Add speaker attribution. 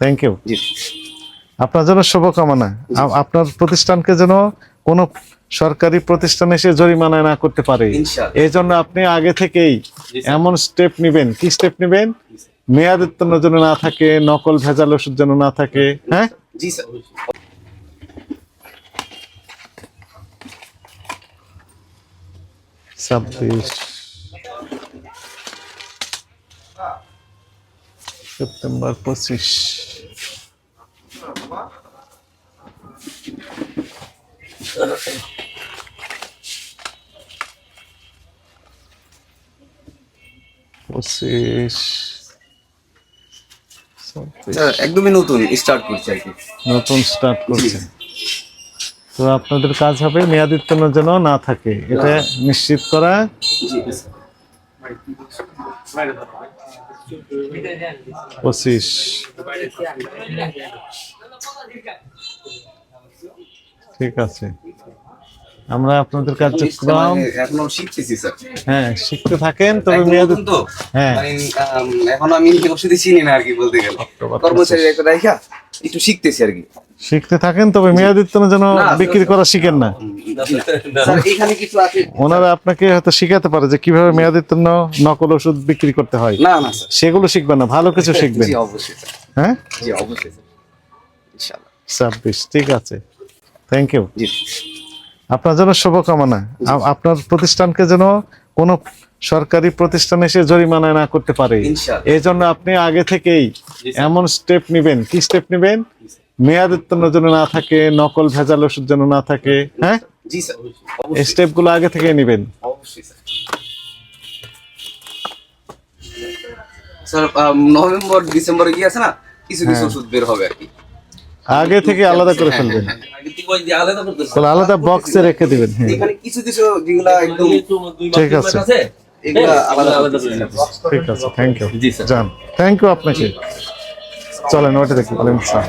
Speaker 1: Thank you আপনার জন্য শুভকামনা। আপনার প্রতিষ্ঠানকে যেন কোনো সরকারি প্রতিষ্ঠান এসে জরিমানা না করতে পারে। এই জন্য আপনি আগে থেকেই এমন স্টেপ নেবেন। কি স্টেপ নেবেন? মেয়াদ উত্তীর্ণ যেন না থাকে নকল ভেজাল ওষুধ যেন না থাকে হ্যাঁ? ছাব্বিশ সেপ্টেম্বর পঁচিশ। পঁচিশ
Speaker 2: একদমই নতুন স্টার্ট করছি আর কি।
Speaker 1: নতুন স্টার্ট করছে তো আপনাদের কাজ হবে মেয়াদ উত্তীর্ণ যেন না থাকে। এটা নিশ্চিত করা। পঁচিশ ঠিক আছে। আমরা আপনাদের কার্যক্রম
Speaker 2: মানে এখনও শিখতেছি স্যার।
Speaker 1: হ্যাঁ শিখতে থাকেন তবে মেয়াদ
Speaker 2: তো।
Speaker 1: হ্যাঁ।
Speaker 2: মানে এখন আমি চিনি না আর কি বলতে গেলে। কর্মচারী একটা একটু শিখতেছি আর কি।
Speaker 1: শিখতে থাকেন তবে মেয়াদ উত্তীর্ণ যেন বিক্রি করা শিখেন না। ওনারা আপনাকে হয়তো শিখাতে পারে যে কীভাবে মেয়াদ উত্তীর্ণ নকল ওষুধ বিক্রি করতে হয়।
Speaker 2: না না
Speaker 1: সেগুলো শিখবেন না ভালো কিছু শিখবেন।
Speaker 2: অবশ্যই
Speaker 1: হ্যাঁ?
Speaker 2: জি অবশ্যই
Speaker 1: ছাব্বিশ ঠিক আছে। থ্যাংক ইউ আপনার জন্য শুভকামনা। আপনার প্রতিষ্ঠানকে যেন কোনো সরকারি প্রতিষ্ঠান এসে জরিমানা না করতে পারে। এই জন্য আপনি আগে থেকেই এমন স্টেপ নেবেন। কি স্টেপ নেবেন? মেয়াদ উত্তীর্ণ যেন না থাকে নকল ভেজাল ওষুধ যেন না থাকে হ্যাঁ? এই
Speaker 2: অবশ্যই।
Speaker 1: স্টেপগুলো আগে থেকে নেবেন।
Speaker 2: স্যার। নভেম্বর ডিসেম্বরে কি আছে না কিছু কিছু ওষুধ বের হবে আর কি।
Speaker 1: আগে থেকে আলাদা করে
Speaker 2: হ্যাঁ,
Speaker 1: ফেলবেন।
Speaker 2: হ্যাঁ, হ্যাঁ।
Speaker 1: তাহলে আলাদা বক্সে রেখে দিবেন হ্যাঁ।
Speaker 2: এখানে কিছু কিছু যেগুলা একদম
Speaker 1: ঠিক আছে।
Speaker 2: আলাদা
Speaker 1: ঠিক আছে থ্যাংক ইউ
Speaker 3: জি, স্যার।
Speaker 1: যান। থ্যাংক ইউ আপনাকে। চলেন ওটা দেখি বলেন স্যার